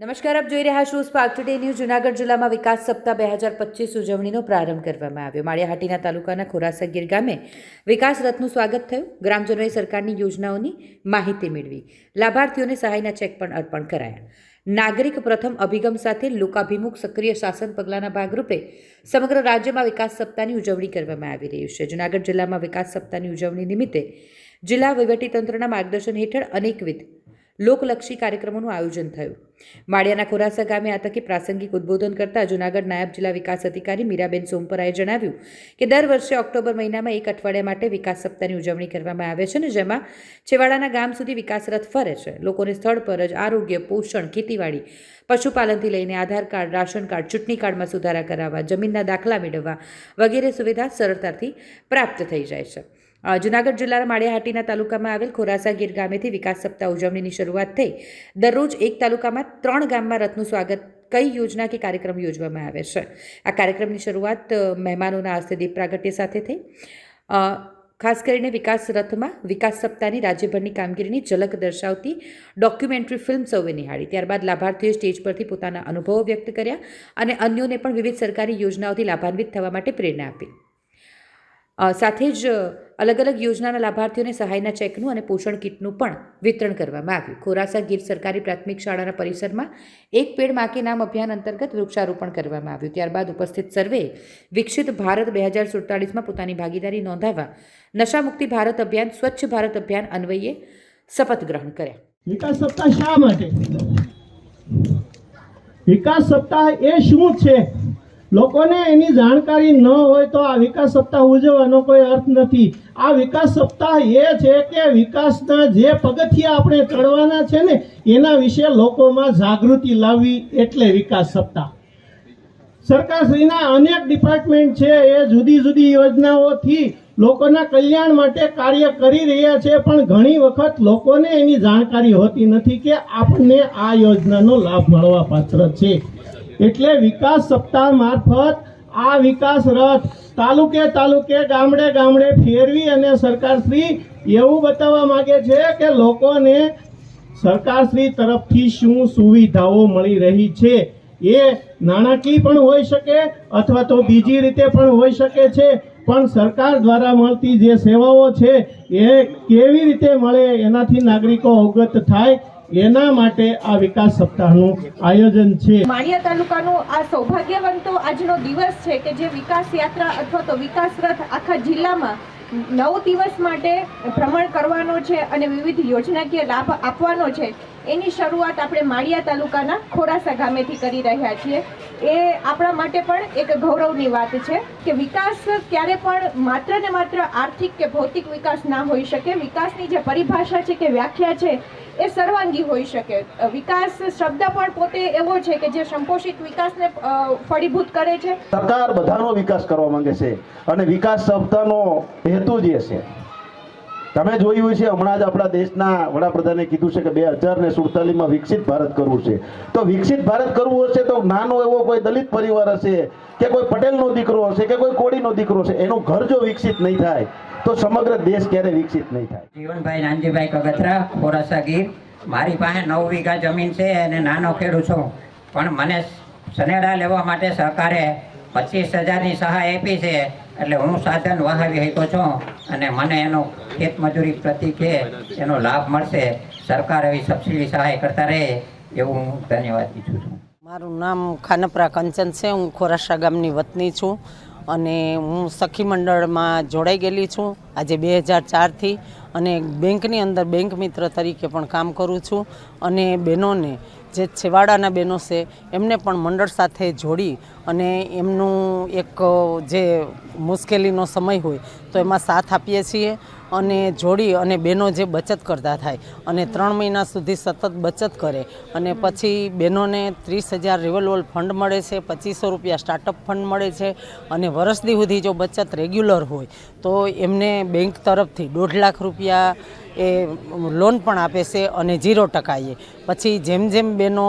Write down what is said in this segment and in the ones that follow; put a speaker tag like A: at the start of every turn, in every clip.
A: નમસ્કાર, આપ જોઈ રહ્યા છો સ્પાર્ક ટુડે ન્યૂઝ, જુનાગઢ જિલ્લામાં વિકાસ સપ્તાહ બે હજાર પચીસ ઉજવણીનો પ્રારંભ કરવામાં આવ્યો. માળિયાહાટીના તાલુકાના ખોરાસગીર ગામે વિકાસ રથનું સ્વાગત થયું. ગ્રામજનોએ સરકારની યોજનાઓની માહિતી મેળવી. લાભાર્થીઓને સહાયના ચેક પણ અર્પણ કરાયા. નાગરિક પ્રથમ અભિગમ સાથે લોકાભિમુખ સક્રિય શાસન પગલાંના ભાગરૂપે સમગ્ર રાજ્યમાં વિકાસ સપ્તાહની ઉજવણી કરવામાં આવી રહી છે. જુનાગઢ જિલ્લામાં વિકાસ સપ્તાહની ઉજવણી નિમિત્તે જિલ્લા વહીવટીતંત્રના માર્ગદર્શન હેઠળ અનેકવિધ લોકલક્ષી કાર્યક્રમોનું આયોજન થયું. માળિયાના ખોરાસા ગામે આ તકે પ્રાસંગિક ઉદ્બોધન કરતા જૂનાગઢ નાયબ જિલ્લા વિકાસ અધિકારી મીરાબેન સોમપરાએ જણાવ્યું કે દર વર્ષે ઓક્ટોબર મહિનામાં એક અઠવાડિયા માટે વિકાસ સપ્તાહની ઉજવણી કરવામાં આવે છે ને જેમાં છેવાડાના ગામ સુધી વિકાસ રથ ફરે છે. લોકોને સ્થળ પર જ આરોગ્ય, પોષણ, ખેતીવાડી, પશુપાલનથી લઈને આધાર કાર્ડ, રાશન કાર્ડ, ચૂંટણી કાર્ડમાં સુધારા કરાવવા, જમીનના દાખલા મેળવવા વગેરે સુવિધા સરળતાથી પ્રાપ્ત થઈ જાય છે. જુનાગઢ જિલ્લાના માળિયાહાટીના તાલુકામાં આવેલ ખોરાસા ગીર ગામેથી વિકાસ સપ્તાહ ઉજવણીની શરૂઆત થઈ. દરરોજ એક તાલુકામાં ત્રણ ગામમાં રથનું સ્વાગત કઈ યોજના કે કાર્યક્રમ યોજવામાં આવે છે? આ કાર્યક્રમની શરૂઆત મહેમાનોના હસ્તે દીપ પ્રાગટ્ય સાથે થઈ. ખાસ કરીને વિકાસ રથમાં વિકાસ સપ્તાહની રાજ્યભરની કામગીરીની ઝલક દર્શાવતી ડોક્યુમેન્ટરી ફિલ્મ સૌએ નિહાળી. ત્યારબાદ લાભાર્થીઓએ સ્ટેજ પરથી પોતાના અનુભવો વ્યક્ત કર્યા અને અન્યોને પણ વિવિધ સરકારી યોજનાઓથી લાભાન્વિત થવા માટે પ્રેરણા આપી. સાથે જ અલગ અલગ યોજનાના લાભાર્થીઓને સહાયના ચેકનું અને પોષણ કીટનું પણ વિતરણ કરવામાં આવ્યું. ખોરાસા ગીર સરકારી પ્રાથમિક શાળાના પરિસરમાં એક પેડમાં કે નામ અભિયાન અંતર્ગત વૃક્ષારોપણ કરવામાં આવ્યું. ત્યારબાદ ઉપસ્થિત સર્વે વિકસિત ભારત બે હજાર સુડતાલીસમાં પોતાની ભાગીદારી નોંધાવવા નશામુક્તિ ભારત અભિયાન, સ્વચ્છ ભારત અભિયાન અન્વયે શપથ ગ્રહણ કર્યા.
B: વિકાસ સપ્તાહ શા માટે? વિકાસ સપ્તાહ એ શું છે? લોકોને એની જાણકારી ન હોય તો આ વિકાસ સપ્તાહ ઉજવવાનો કોઈ અર્થ નથી. આ વિકાસ સપ્તાહ એ છે કે વિકાસના જે પગથિયા આપણે ચડવાના છે ને, એના વિશે લોકોમાં જાગૃતિ લાવવી એટલે વિકાસ સપ્તાહ. સરકારશ્રીના અનેક ડિપાર્ટમેન્ટ છે, એ જુદી જુદી યોજનાઓથી લોકોના કલ્યાણ માટે કાર્ય કરી રહ્યા છે, પણ ઘણી વખત લોકોને એની જાણકારી હોતી નથી કે આપણને આ યોજનાનો લાભ મળવા પાત્ર છે. એટલે વિકાસ સપ્તાહ મારફત આ વિકાસ રથ તાલુકે તાલુકે, ગામડે ગામડે ફેરવી અને સરકારશ્રી એવું બતાવવા માગે છે કે લોકોને સરકારશ્રી તરફથી શું સુવિધાઓ મળી રહી છે? એ નાણાકીય પણ હોઈ શકે અથવા તો બીજી રીતે પણ હોઈ શકે છે. પણ સરકાર દ્વારા મળતી જે સેવાઓ છે, એ કેવી રીતે મળે? એનાથી નાગરિકો અવગત થાય એના માટે આ વિકાસ સપ્તાહનું આયોજન છે.
C: માળિયા તાલુકાનું આ સૌભાગ્યવંતો આજનો દિવસ છે કે જે વિકાસ યાત્રા અથવા તો વિકાસ રથ આખા જિલ્લામાં નવ દિવસ માટે ભ્રમણ કરવાનો છે અને વિવિધ યોજનાકીય લાભ આપવાનો છે. એની શરૂઆત આપણે માળિયા તાલુકાના ખોરાસા ગામેથી કરી રહ્યા છીએ. એ આપણા માટે પણ એક ગૌરવની વાત છે કે વિકાસ ક્યારે પણ માત્ર ને માત્ર આર્થિક કે ભૌતિક વિકાસ ના હોઈ શકે. વિકાસની જે પરિભાષા છે કે વ્યાખ્યા છે, એ સર્વાંગી હોઈ શકે. વિકાસ શબ્દ પણ પોતે એવો છે કે જે સંપોષિત વિકાસને ફળીભૂત કરે છે.
D: સરકાર બધાનો વિકાસ કરવા માંગે છે અને વિકાસ શબ્દનો હેતુ જે છે. તમે જોયું છે, હમણાં જ આપણા દેશના વડાપ્રધાને કીધું છે કે બે હજાર ને સુડતાલીસમાં વિકસિત ભારત કરવું છે. તો વિકસિત ભારત કરવું હશે તો નાનો એવો કોઈ દલિત પરિવાર હશે કે કોઈ પટેલનો દીકરો હશે કે કોઈ કોળીનો દીકરો હશે, એનું ઘર જો વિકસિત નહીં થાય, તો સમગ્ર દેશ ક્યારે વિકસિત નહીં થાય?
E: જીવનભાઈ નાનજીભાઈ કગથરા, ખોરાસા ગીર. મારી પાસે નવ વીઘા જમીન છે અને નાનો ખેડૂત છું. પણ મને સનેડા લેવા માટે સરકારે પચીસ હજારની સહાય આપી છે. એટલે હું સાધન વહાવી શક્યો છું અને મને એનો ખેત મજૂરી પ્રતિ કે એનો લાભ મળશે. સરકાર એવી સબસિડી સહાય કરતા રહે એવું હું ધન્યવાદ ઈચ્છું છું.
F: મારું નામ ખાનપરા કંચન છે. હું ખોરાસા ગામની વતની છું અને હું સખી મંડળમાં જોડાઈ ગયેલી છું. આજે બે હજાર ચારથી અને બેંકની અંદર બેંક મિત્ર તરીકે પણ કામ કરું છું. અને બહેનોને, જે છેવાડાના બહેનો છે, એમને પણ મંડળ સાથે જોડી અને એમનું એક, જે મુશ્કેલીનો સમય હોય તો એમાં સાથ આપીએ છીએ અને જોડી અને બહેનો જે બચત કરતા થાય અને ત્રણ મહિના સુધી સતત બચત કરે અને પછી બહેનોને ત્રીસ હજાર રિવોલ્વર ફંડ મળે છે, પચીસો રૂપિયા સ્ટાર્ટઅપ ફંડ મળે છે અને વર્ષ સુધી જો બચત રેગ્યુલર હોય તો એમને બેંક તરફથી દોઢ લાખ રૂપિયા એ લોન પણ આપે છે અને ઝીરો ટકાએ પછી જેમ જેમ બહેનો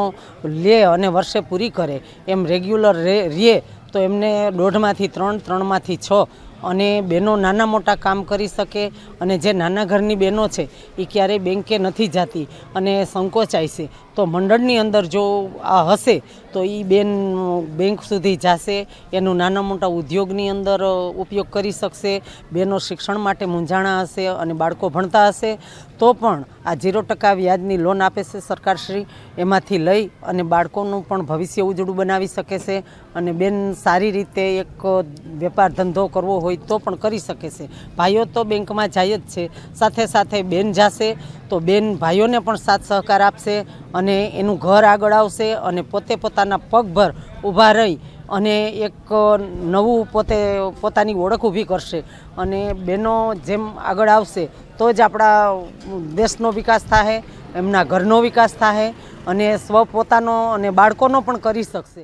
F: લે અને વર્ષે પૂરી કરે, એમ રેગ્યુલર રે રહે તો એમને દોઢમાંથી ત્રણ, ત્રણમાંથી છ અને બહેનો નાના મોટા કામ કરી શકે અને જે નાના ઘરની બહેનો છે એ ક્યારેય બેંકે નથી જતી અને સંકોચાય છે. તો મંડળની અંદર જો આ હશે, તો એ બેન બેંક સુધી જશે, એનું નાના મોટા ઉદ્યોગની અંદર ઉપયોગ કરી શકશે, બેનો શિક્ષણ માટે મૂંઝાણા હશે અને બાળકો ભણતા હશે, તો પણ આ ઝીરો ટકા વ્યાજની લોન આપે છે સરકારશ્રી, એમાંથી લઈ અને બાળકોનું પણ ભવિષ્ય ઉજળું બનાવી શકે છે અને બેન સારી રીતે એક વેપાર ધંધો કરવો હોય તો પણ કરી શકે છે. ભાઈઓ તો બેંકમાં જાય જ છે. સાથે સાથે બેન જાશે તો બેન ભાઈઓને પણ સાથ સહકાર આપશે અને એનું ઘર આગળ આવશે અને પોતે પોતાના પગભર ઊભા રહી અને એક નવું પોતે પોતાની ઓળખ ઊભી કરશે. અને બહેનો જેમ આગળ આવશે તો જ આપણા દેશનો વિકાસ થાય એમના ઘરનો વિકાસ થાય અને સ્વ પોતાનો અને બાળકોનો પણ કરી શકશે.